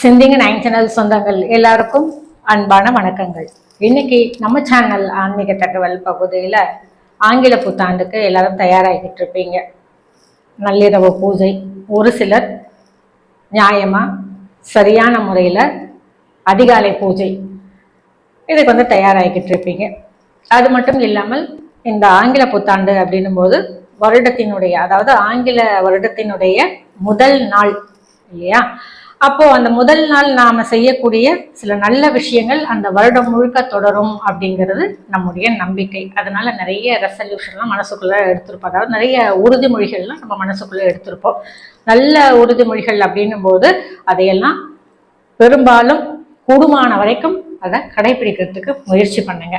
சிந்திங்க nine channel சொந்தங்கள் எல்லாருக்கும் அன்பான வணக்கங்கள். இன்னைக்கு நம்ம சேனல் ஆன்மீக தகவல் பகுதியில் ஆங்கில புத்தாண்டுக்கு எல்லாரும் தயாராகிட்டு இருப்பீங்க. நள்ளிரவு பூஜை ஒரு சிலர் நியாயமா சரியான முறையில் அதிகாலை பூஜை இதுக்கு வந்து தயாராகிக்கிட்டு இருப்பீங்க. அது மட்டும் இல்லாமல் இந்த ஆங்கில புத்தாண்டு அப்படின்னும் போது வருடத்தினுடைய அதாவது ஆங்கில வருடத்தினுடைய முதல் நாள் இல்லையா? அப்போ அந்த முதல் நாள் நாம செய்யக்கூடிய சில நல்ல விஷயங்கள் அந்த வருடம் முழுக்க தொடரும் அப்படிங்கிறது நம்முடைய நம்பிக்கை. அதனால நிறைய ரெசல்யூஷன்லாம் மனசுக்குள்ள எடுத்திருப்போம். அதாவது நிறைய உறுதிமொழிகள்லாம் நம்ம மனசுக்குள்ள எடுத்திருப்போம். நல்ல உறுதிமொழிகள் அப்படின்னும் போது அதையெல்லாம் பெரும்பாலும் கூடுமான வரைக்கும் அதை கடைபிடிக்கிறதுக்கு முயற்சி பண்ணுங்க.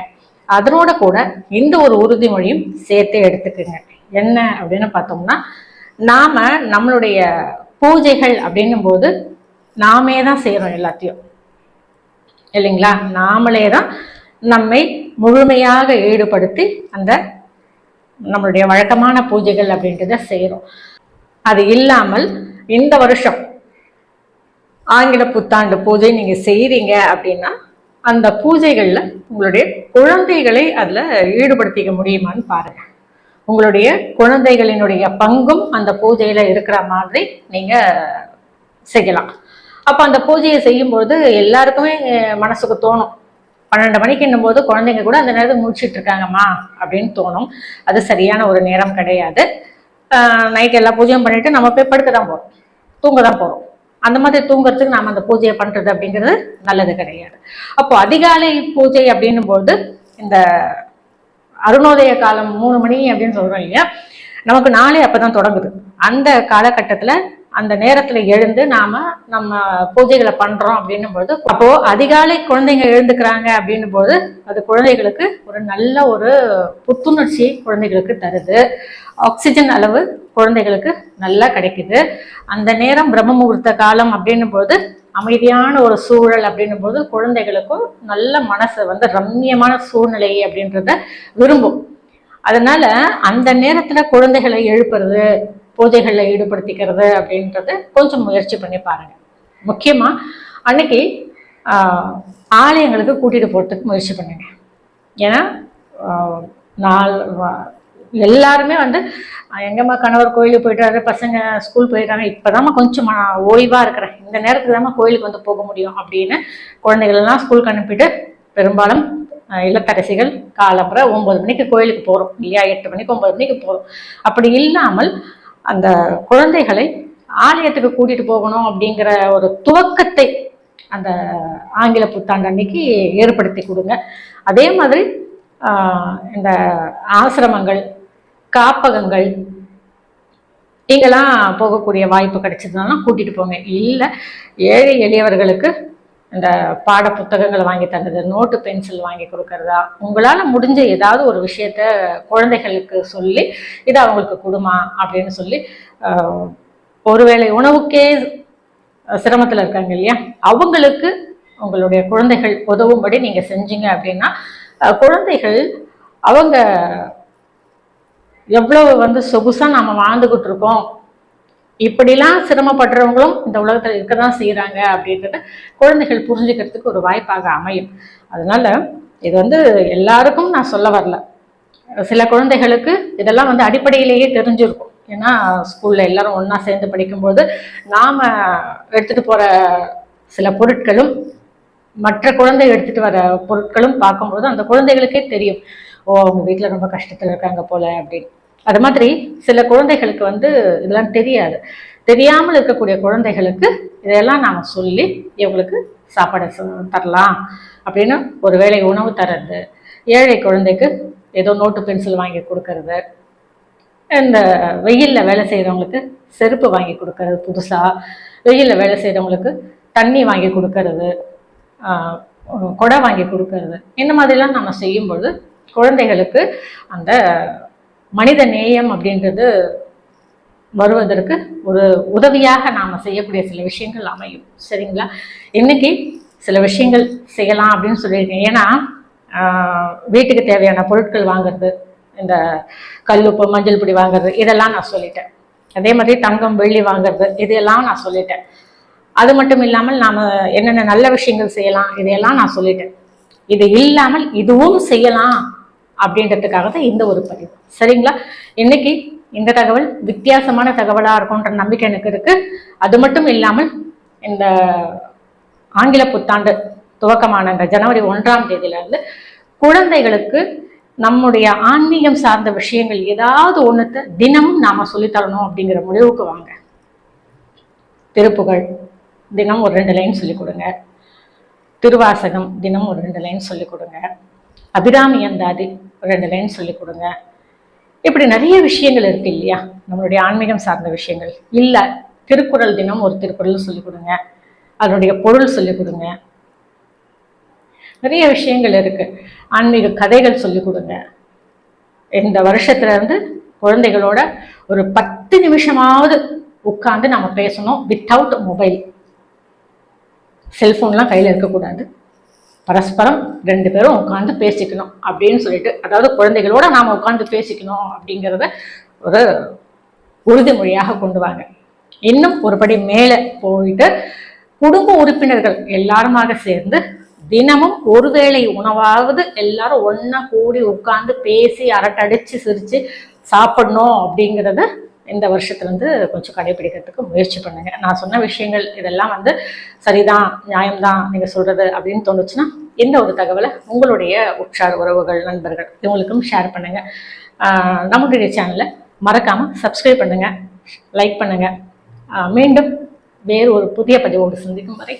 அதனோட கூட இந்த ஒரு உறுதிமொழியும் சேர்த்தே எடுத்துக்குங்க. என்ன அப்படின்னு பார்த்தோம்னா நாம நம்மளுடைய பூஜைகள் அப்படின்னும் போது நாமே தான் செய்கிறோம் எல்லாத்தையும். இல்லைங்களா? நாமளே தான் நம்மை முழுமையாக ஈடுபடுத்தி அந்த நம்மளுடைய வழக்கமான பூஜைகள் அப்படின்றத செய்கிறோம் அது இல்லாமல் இந்த வருஷம் ஆங்கில புத்தாண்டு பூஜை நீங்க செய்கிறீங்க அப்படின்னா அந்த பூஜைகள்ல உங்களுடைய குழந்தைகளை அதுல ஈடுபடுத்திக்க முடியுமான்னு பாருங்க. உங்களுடைய குழந்தைகளினுடைய பங்கும் அந்த பூஜையில இருக்கிற மாதிரி நீங்க செய்யலாம். அப்போ அந்த பூஜையை செய்யும்போது எல்லாருக்குமே மனசுக்கு தோணும். பன்னெண்டு மணிக்குன்னும் போது குழந்தைங்க கூட அந்த நேரத்தில் முடிச்சுட்டு இருக்காங்கம்மா அப்படின்னு தோணும். அது சரியான ஒரு நேரம் கிடையாது. நைட் எல்லா பூஜையும் பண்ணிட்டு நம்ம போய் படுக்க தான் போகிறோம் தூங்க தான் போகிறோம் அந்த மாதிரி தூங்குறதுக்கு நாம் அந்த பூஜையை பண்ணுறது அப்படிங்கிறது நல்லது கிடையாது. அப்போ அதிகாலை பூஜை அப்படின்னும் போது இந்த அருணோதய காலம் மூணு மணி அப்படின்னு சொல்கிறோம் இல்லையா? நமக்கு நாளே அப்போ தான் தொடங்குது. அந்த காலகட்டத்தில் அந்த நேரத்துல எழுந்து நாம நம்ம பூஜைகளை பண்றோம் அப்படின்னும் போது அப்போ அதிகாலை குழந்தைங்க எழுந்துக்கிறாங்க அப்படின்னும் போது அது குழந்தைகளுக்கு ஒரு நல்ல ஒரு புத்துணர்ச்சி குழந்தைகளுக்கு தருது. ஆக்சிஜன் அளவு குழந்தைகளுக்கு நல்லா கிடைக்குது. அந்த நேரம் பிரம்ம முகூர்த்த காலம் அப்படின்னும் போது அமைதியான ஒரு சூழல் அப்படின்னும் போது குழந்தைகளுக்கும் நல்ல மனசு வந்து ரம்மியமான சூழ்நிலை அப்படின்றத விரும்பும். அதனால அந்த நேரத்துல குழந்தைகளை எழுப்புறது பூஜைகளில் ஈடுபடுத்திக்கிறது அப்படின்றது கொஞ்சம் முயற்சி பண்ணி பாருங்க. முக்கியமா அன்னைக்கு ஆஹ், ஆலயங்களுக்கு கூட்டிட்டு போறதுக்கு முயற்சி பண்ணுங்க. ஏன்னா ஆஹ், நாள் எல்லாருமே வந்து எங்கம்மா கணவர் கோயிலுக்கு போயிட்டாரு பசங்க ஸ்கூல் போயிட்டாங்க இப்போதாம்மா கொஞ்சம் ஓய்வாக ஓய்வா இருக்கிறேன். இந்த நேரத்துக்கு தாம்மா கோயிலுக்கு வந்து போக முடியும் அப்படின்னு குழந்தைகள் எல்லாம் ஸ்கூலுக்கு அனுப்பிட்டு பெரும்பாலும் இல்லத்தரசிகள் காலம்புற ஒன்பது மணிக்கு கோயிலுக்கு போகிறோம் இல்லையா எட்டு மணிக்கு ஒன்பது மணிக்கு போகிறோம் அப்படி இல்லாமல் அந்த குழந்தைகளை ஆலயத்துக்கு கூட்டிட்டு போகணும் அப்படிங்கிற ஒரு துவக்கத்தை அந்த ஆங்கில புத்தாண்டு அன்னைக்கு ஏற்படுத்தி கொடுங்க. அதே மாதிரி இந்த ஆசிரமங்கள் காப்பகங்கள் இங்கெல்லாம் போகக்கூடிய வாய்ப்பு கிடைச்சதுனாலும் கூட்டிட்டு போங்க. இல்லை ஏழை எளியவர்களுக்கு இந்த பாட புத்தகங்களை வாங்கி தர்றது நோட்டு பென்சில் வாங்கி கொடுக்கறதா? உங்களால் முடிஞ்ச ஏதாவது ஒரு விஷயத்த குழந்தைகளுக்கு சொல்லி இதை அவங்களுக்கு கொடுமா அப்படின்னு சொல்லி ஒருவேளை உணவுக்கே சிரமத்தில் இருக்காங்க இல்லையா? அவங்களுக்கு உங்களுடைய குழந்தைகள் உதவும்படி நீங்கள் செஞ்சீங்க அப்படின்னா குழந்தைகள் அவங்க எவ்வளவு வந்து சொகுசாக நம்ம வாழ்ந்துக்கிட்டு இருக்கோம் இப்படிலாம் சிரமப்படுறவங்களும் இந்த உலகத்தில் இருக்க தான் செய்கிறாங்க அப்படின்றத குழந்தைகள் புரிஞ்சுக்கிறதுக்கு ஒரு வாய்ப்பாக அமையும். அதனால் இது வந்து எல்லாருக்கும் நான் சொல்ல வரல. சில குழந்தைகளுக்கு இதெல்லாம் வந்து அடிப்படையிலேயே தெரிஞ்சிருக்கும். ஏன்னா ஸ்கூலில் எல்லாரும் ஒன்றா சேர்ந்து படிக்கும்போது நாம் எடுத்துகிட்டு போகிற சில பொருட்களும் மற்ற குழந்தை எடுத்துகிட்டு வர பொருட்களும் பார்க்கும்போது அந்த குழந்தைகளுக்கே தெரியும். ஓ அவங்க வீட்டில் ரொம்ப கஷ்டத்தில் இருக்காங்க போல அப்படின்னு. அது மாதிரி சில குழந்தைகளுக்கு வந்து இதெல்லாம் தெரியாது. தெரியாமல் இருக்கக்கூடிய குழந்தைகளுக்கு இதையெல்லாம் நாம் சொல்லி இவங்களுக்கு சாப்பாடு தரலாம். அப்படின்னு ஒரு வேளை உணவு தர்றது ஏழை குழந்தைக்கு ஏதோ நோட்டு பென்சில் வாங்கி கொடுக்கறது இந்த வெயிலில் வேலை செய்கிறவங்களுக்கு செருப்பு வாங்கி கொடுக்கறது புதுசாக வெயிலில் வேலை செய்கிறவங்களுக்கு தண்ணி வாங்கி கொடுக்கறது கொடை வாங்கி கொடுக்கறது இந்த மாதிரிலாம் நம்ம செய்யும்பொழுது குழந்தைகளுக்கு அந்த மனித நேயம் அப்படின்றது வருவதற்கு ஒரு உதவியாக நாம் செய்யக்கூடிய சில விஷயங்கள் அமையும். சரிங்களா? இன்னைக்கு சில விஷயங்கள் செய்யலாம் அப்படின்னு சொல்லியிருக்கேன் ஏன்னா வீட்டுக்கு தேவையான பொருட்கள் வாங்குறது இந்த கல்லுப்பு மஞ்சள் பொடி வாங்குறது இதெல்லாம் நான் சொல்லிட்டேன். அதே மாதிரி தங்கம் வெள்ளி வாங்குறது இதெல்லாம் நான் சொல்லிட்டேன். அது மட்டும் இல்லாமல் நாம் என்னென்ன நல்ல விஷயங்கள் செய்யலாம் இதையெல்லாம் நான் சொல்லிட்டேன். இது இல்லாமல் இதுவும் செய்யலாம். அப்படின்றதுக்காக தான் இந்த ஒரு பதிவு. சரிங்களா? இன்னைக்கு இந்த தகவல் வித்தியாசமான தகவலாக இருக்கும்ன்ற நம்பிக்கை எனக்கு இருக்கு. அது மட்டும் இல்லாமல் இந்த ஆங்கில புத்தாண்டு துவக்கமான இந்த ஜனவரி ஒன்றாம் தேதியிலிருந்து குழந்தைகளுக்கு நம்முடைய ஆன்மீகம் சார்ந்த விஷயங்கள் ஏதாவது ஒன்றுத்தை தினமும் நாம சொல்லித் தரணும் அப்படிங்கிற முடிவுக்கு வாங்க. திருப்புகழ் தினம் ஒரு ரெண்டு லைன் சொல்லிக் கொடுங்க. திருவாசகம் தினம் ஒரு ரெண்டு லைன் சொல்லிக் கொடுங்க. அபிராமி அந்தாதி ரெண்டு லைன் சொல்லிக் கொடுங்க. இப்படி நிறைய விஷயங்கள் இருக்கு இல்லையா? நம்மளுடைய ஆன்மீகம் சார்ந்த விஷயங்கள். இல்லை திருக்குறள் தினம் ஒரு திருக்குறள் சொல்லிக் கொடுங்க. அதனுடைய பொருள் சொல்லிக் கொடுங்க. நிறைய விஷயங்கள் இருக்கு. ஆன்மீக கதைகள் சொல்லிக் கொடுங்க. இந்த வருஷத்துல இருந்து குழந்தைகளோட ஒரு பத்து நிமிஷமாவது உட்காந்து நம்ம பேசணும் வித்தவுட் மொபைல் செல்போன்லாம் கையில் இருக்கக்கூடாது. பரஸ்பரம் ரெண்டு பேரும் உட்காந்து பேசிக்கணும் அப்படின்னு சொல்லிட்டு அதாவது குழந்தைகளோட நாம் உட்காந்து பேசிக்கணும் அப்படிங்கிறத ஒரு உறுதிமொழியாக கொண்டு வாங்க. இன்னும் ஒருபடி மேலே போயிட்டு குடும்ப உறுப்பினர்கள் எல்லாருமாக சேர்ந்து தினமும் ஒருவேளை உணவாவது எல்லாரும் ஒன்றா கூடி உட்காந்து பேசி அரட்டடிச்சு சிரித்து சாப்பிடணும் அப்படிங்கிறத இந்த வருஷத்துலேருந்து கொஞ்சம் கடைபிடிக்கிறதுக்கு முயற்சி பண்ணுங்க. நான் சொன்ன விஷயங்கள் இதெல்லாம் வந்து சரிதான் நியாயம்தான் நீங்கள் சொல்கிறது அப்படின்னு தோணுச்சுன்னா எந்த ஒரு தகவலை உங்களுடைய உற்றார் உறவுகள் நண்பர்கள் இவங்களுக்கும் ஷேர் பண்ணுங்கள் நம்மளுடைய சேனலை மறக்காமல் சப்ஸ்கிரைப் பண்ணுங்கள் லைக் பண்ணுங்கள் மீண்டும் வேறு ஒரு புதிய பதிவோடு சந்திக்கும் வரை